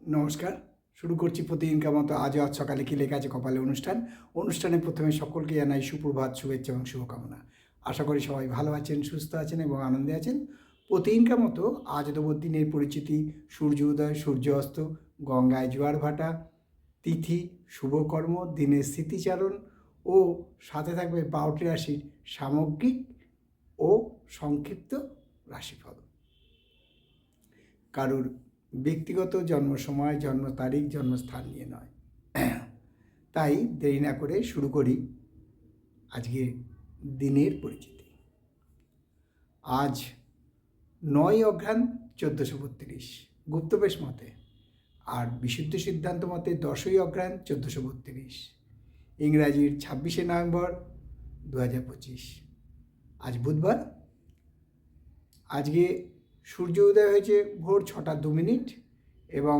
নমস্কার। শুরু করছি প্রতিদিনকার মতো আজ আজ সকালে কি লেখা আছে কপালে অনুষ্ঠান। অনুষ্ঠানে প্রথমে সকলকে জানাই সুপ্রভাত, শুভেচ্ছা এবং শুভকামনা। আশা করি সবাই ভালো আছেন, সুস্থ আছেন এবং আনন্দে আছেন। প্রতিদিনকার মতো আজ দেবর দিনের পরিচিতি। সূর্য উদয়, সূর্য অস্ত, গঙ্গায় জোয়ার ভাটা, তিথি শুভকর্ম দিনের স্মৃতিচারণ ও সাথে থাকবে বারোটি রাশির সামগ্রিক ও সংক্ষিপ্ত রাশিফল। কারুর ব্যক্তিগত জন্ম সময় জন্ম তারিখ জন্মস্থান নিয়ে নয়। তাই দেরি না করে শুরু করি আজকে দিনের পরিচিতি। আজ নয় অঘ্রান চোদ্দোশো বত্রিশ। গুপ্তবেশ মতে আর বিশুদ্ধ সিদ্ধান্ত মতে দশই অঘ্রান চোদ্দোশো বত্রিশ। ইংরাজির ছাব্বিশে নভেম্বর দু হাজার পঁচিশ। আজ বুধবার। আজকে সূর্য উদয় হয়েছে ভোর ছটা দু মিনিট এবং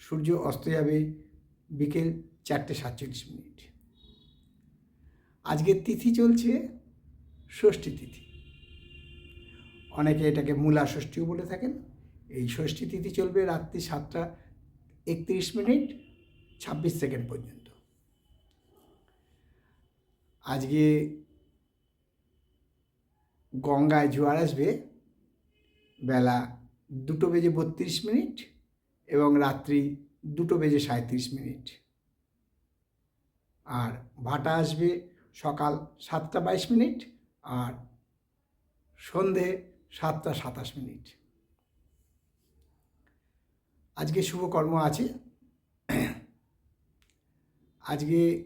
সূর্য অস্ত যাবে বিকেল চারটে সাতচল্লিশ মিনিট। আজকে তিথি চলছে ষষ্ঠী তিথি। অনেকে এটাকে মূলা ষষ্ঠীও বলে থাকেন। এই ষষ্ঠী তিথি চলবে রাত্রি সাতটা একত্রিশ মিনিট ছাব্বিশ সেকেন্ড পর্যন্ত। আজকে গঙ্গায় জোয়ার আসবে। বেলা দুটো বেজে বত্রিশ মিনিট এবং রাত্রি দুটো বেজে সাঁত্রিশ মিনিট। আর ভাটা আসবে সকাল সাতটা বাইশ মিনিট আর সন্ধে সাতটা সাতাশ মিনিট। আজকে শুভকর্ম আছে। আজকে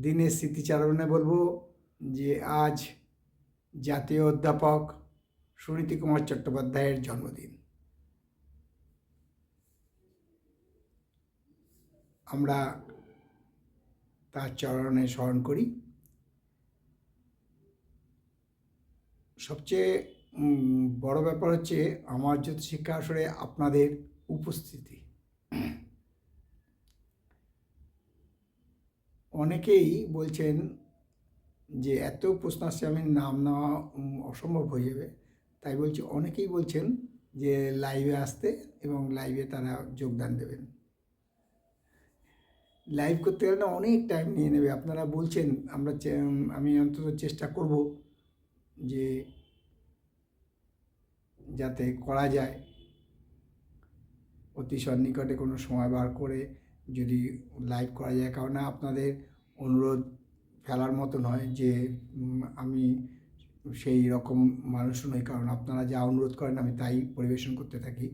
দিনের স্মৃতিচারণে বলব যে আজ জাতীয় অধ্যাপক সুনীতি কুমার চট্টোপাধ্যায়ের জন্মদিন। আমরা তার চরণে স্মরণ করি। সবচেয়ে বড় ব্যাপার হচ্ছে আমার জ্যোতি শিক্ষা আসরে আপনাদের উপস্থিতি। অনেকেই বলছেন যে এত প্রশ্ন আসছে আমি নাম নেওয়া অসম্ভব হয়ে যাবে। তাই বলছি, অনেকেই বলছেন যে লাইভে আসতে এবং লাইভে তারা যোগদান দেবেন। লাইভ করতে গেলে না অনেক টাইম নিয়ে নেবে। আপনারা বলছেন, আমরা আমি অন্তত চেষ্টা করব যে যাতে করা যায়। অতি সন্নিকটে কোনো সময় বার করে যদি লাইভ করা যায়। কারণ আপনাদের অনুরোধ ফেলার মতো নয় যে আমি সেই রকম মানুষ নই, কারণ আপনারা যা অনুরোধ করেন আমি তাই পরিবেশন করতে থাকি।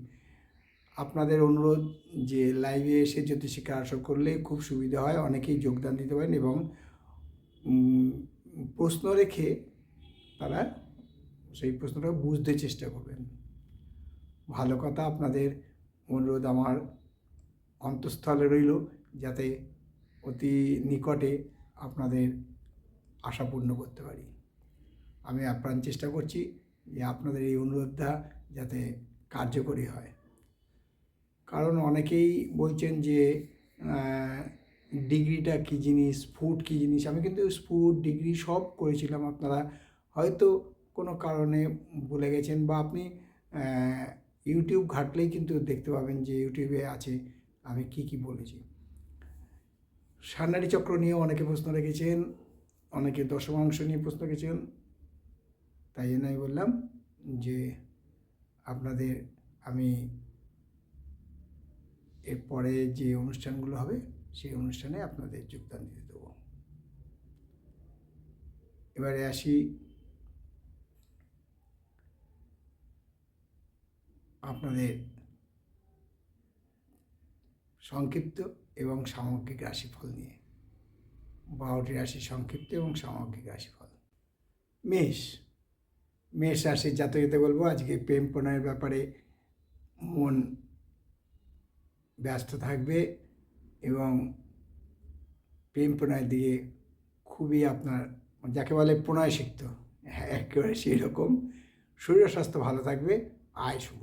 আপনাদের অনুরোধ যে লাইভে এসে জ্যোতিষিকা আসর করলে খুব সুবিধা হয়, অনেকেই যোগদান দিতে পারেন এবং প্রশ্ন রেখে তারা সেই প্রশ্নটা বুঝতে চেষ্টা করবেন। ভালো কথা, আপনাদের অনুরোধ আমার অন্তঃস্থলে রইল, যাতে অতি নিকটে আপনাদের আশা পূর্ণ করতে পারি। আমি আপ্রাণ চেষ্টা করছি যে আপনাদের এই অনুরোধটা যাতে কার্যকরী হয়। কারণ অনেকেই বলছেন যে ডিগ্রিটা কী জিনিস, ফুড কী জিনিস? আমি কিন্তু স্ফুট ডিগ্রি সব করেছিলাম। আপনারা হয়তো কোনো কারণে ভুলে গেছেন বা আপনি ইউটিউব ঘাটলেই কিন্তু দেখতে পাবেন যে ইউটিউবে আছে আমি কি কি বলেছি। সান্নারি চক্র নিয়ে অনেকে প্রশ্ন রেখেছেন, অনেকে দশমাংশ নিয়ে প্রশ্ন রেখেছেন তাই জন্য আমি বললাম যে আপনাদের আমি এরপরে যে অনুষ্ঠানগুলো হবে, সেই অনুষ্ঠানে আপনাদের যোগদান দিতে দেবো। এবারে আসি। আপনাদের সংক্ষিপ্ত এবং সামগ্রিক রাশিফল নিয়ে। বারোটি রাশি সংক্ষিপ্ত এবং সামগ্রিক রাশিফল। মেষ মেষ রাশির জাতকতে বলব, আজকে প্রেম প্রণয়ের ব্যাপারে মন ব্যস্ত থাকবে এবং প্রেম প্রণয়ের দিকে খুবই আপনার, যাকে বলে প্রণয় হ্যাঁ একেবারে সেই রকম। শরীর স্বাস্থ্য ভালো থাকবে, আয় শুভ।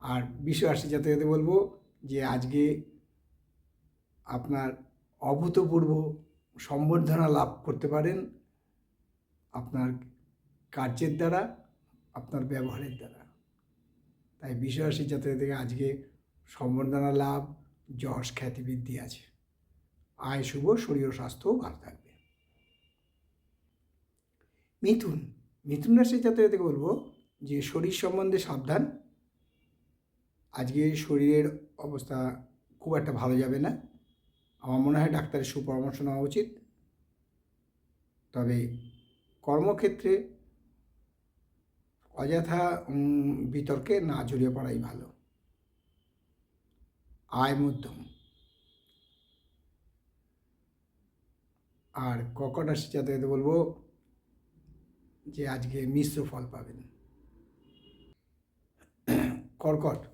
আর বিশ্ব রাশি জাতকতে বলব যে আজকে আপনার অভূতপূর্ব সম্বর্ধনা লাভ করতে পারেন। আপনার কার্যের দ্বারা, আপনার ব্যবহারের দ্বারা। তাই বিশ্বরাশি জাতক থেকে আজকে সম্বর্ধনা লাভ, যশ, খ্যাতি বৃদ্ধি আছে। আয়, শুভ, শরীর ও স্বাস্থ্যও ভালো থাকবে। মিথুন মিথুন রাশির জাতক থেকে বলব যে, শরীর সম্বন্ধে সাবধান। আজকে শরীরের অবস্থা খুব একটা ভালো যাবে না। আমার মনে হয় ডাক্তারের সুপরামর্শ নেওয়া উচিত। তবে কর্মক্ষেত্রে অযথা বিতর্কে না জড়িয়ে পড়াই ভালো। আয় মধ্যম। আর কর্কট রাশি জাতকে বলব যে, আজকে মিশ্র ফল পাবেন। কর্কট।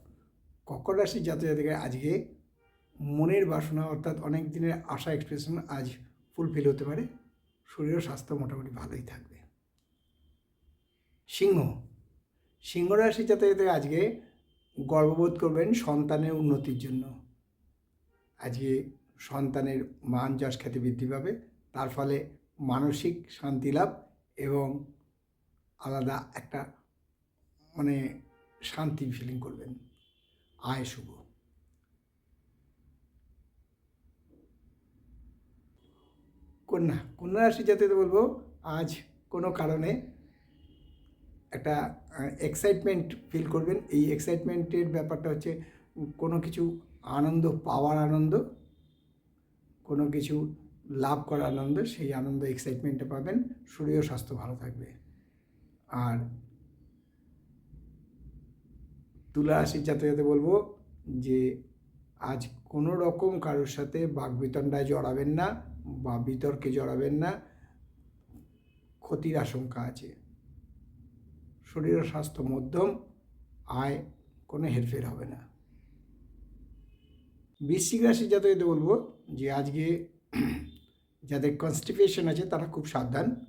কর্কট রাশির জাতক জাতিকা আজকে মনের বাসনা অর্থাৎ অনেক দিনের আশা এক্সপ্রেশন আজ ফুলফিল হতে পারে। শরীর স্বাস্থ্য মোটামুটি ভালোই থাকবে। সিংহ। সিংহ রাশির জাতক আজকে গর্ববোধ করবেন সন্তানের উন্নতির জন্য। আজকে সন্তানের মান যশ খ্যাতি বৃদ্ধি পাবে। তার ফলে মানসিক শান্তি লাভ এবং আলাদা একটা মানে শান্তি ফিলিং করবেন। আয় শুভ। কন্যা কন্যা রাশি যাতে বলব, আজ কোনো কারণে একটা এক্সাইটমেন্ট ফিল করবেন। এই এক্সাইটমেন্টের ব্যাপারটা হচ্ছে, কোনো কিছু আনন্দ, পাওয়ার আনন্দ, কোনো কিছু লাভ করার আনন্দ, সেই আনন্দ এক্সাইটমেন্টটা পাবেন। শরীর স্বাস্থ্য ভালো থাকবে। আর তুলা রাশির যাতে যাতে বলব যে, আজ কোনো রকম কারোর সাথে বাগবিতণ্ডায় জড়াবেন না বা বিতর্কে জড়াবেন না। ক্ষতির আশঙ্কা আছে। শরীর স্বাস্থ্য মধ্যম, আয়, কোনো হেরফের হবে না। বৃশ্চিক রাশি যাতে যাতে বলব, যে আজকে যাদের কনস্টিপেশন আছে, তারা খুব সাবধান।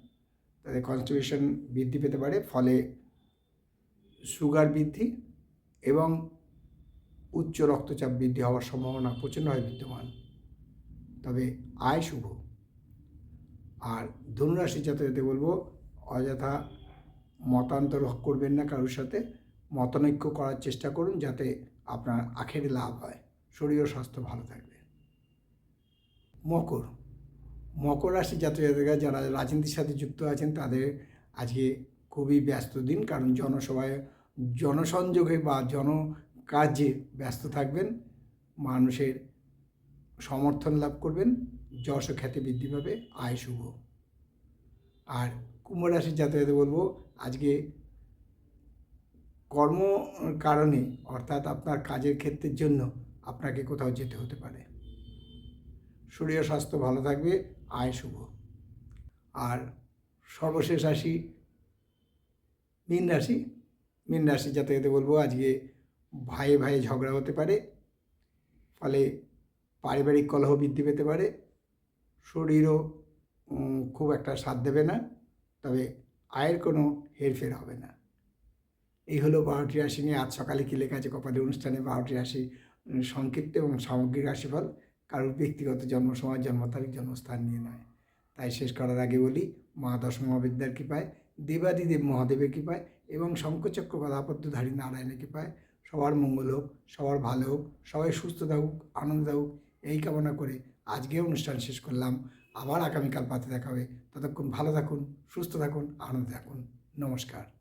তাদের কনস্টিপেশন বৃদ্ধি পেতে পারে, ফলে সুগার বৃদ্ধি এবং উচ্চ রক্তচাপ বৃদ্ধি হওয়ার সম্ভাবনা প্রচণ্ডভাবে বিদ্যমান। তবে আয় শুভ। আর ধনুরাশি যাতে বলব, অযথা মতান্তর করবেন না কারোর সাথে, মতানৈক্য করার চেষ্টা করুন যাতে আপনার আখেরে লাভ হয়। শরীর ও স্বাস্থ্য ভালো থাকবে। মকর। মকর রাশি জাতিকা যারা রাজনীতির সাথে যুক্ত আছেন, তাদের আজকে খুবই ব্যস্ত দিন কারণ জনসভায় জনসংযোগে বা জনকার্যে ব্যস্ত থাকবেন। মানুষের সমর্থন লাভ করবেন। যশ খ্যাতি বৃদ্ধি পাবে। আয় শুভ। আর কুম্ভ রাশির জাতকে বলব আজকে কর্ম কারণে অর্থাৎ আপনার কাজের ক্ষেত্রের জন্য আপনাকে কোথাও যেতে হতে পারে। শরীর স্বাস্থ্য ভালো থাকবে, আয় শুভ। আর সর্বশেষ রাশি, মীন রাশি মীন রাশি যাতে যাতে বলব, আজকে ভাইয়ে ভাইয়ে ঝগড়া হতে পারে, ফলে পারিবারিক কলহ বৃদ্ধি পেতে পারে, শরীরও খুব একটা সাথ দেবে না, তবে আয়ের কোনো হেরফের হবে না। এই হলো বারোটি রাশি নিয়ে আজ সকালে কী লেখা আছে কপালের অনুষ্ঠানে বারোটি রাশি সংক্ষিপ্ত এবং সামগ্রিক রাশিফল কারোর ব্যক্তিগত জন্ম সময় জন্ম তারিখ, জন্মস্থান নিয়ে নয়। তাই শেষ করার আগে বলি, মা দশমহাবিদ্যার কৃপায়, দেবাদিদেব মহাদেবের কৃপায় এবং শঙ্কচক্র গদাপদ্যধারী নারায়ণের কৃপায় সবার মঙ্গল হোক, সবার ভালো হোক, সবাই সুস্থ থাকুক, আনন্দ থাকুক, এই কামনা করে আজকে অনুষ্ঠান শেষ করলাম। আবার আগামীকাল পাতে দেখা হবে। ততক্ষণ ভালো থাকুন সুস্থ থাকুন আনন্দে থাকুন। নমস্কার।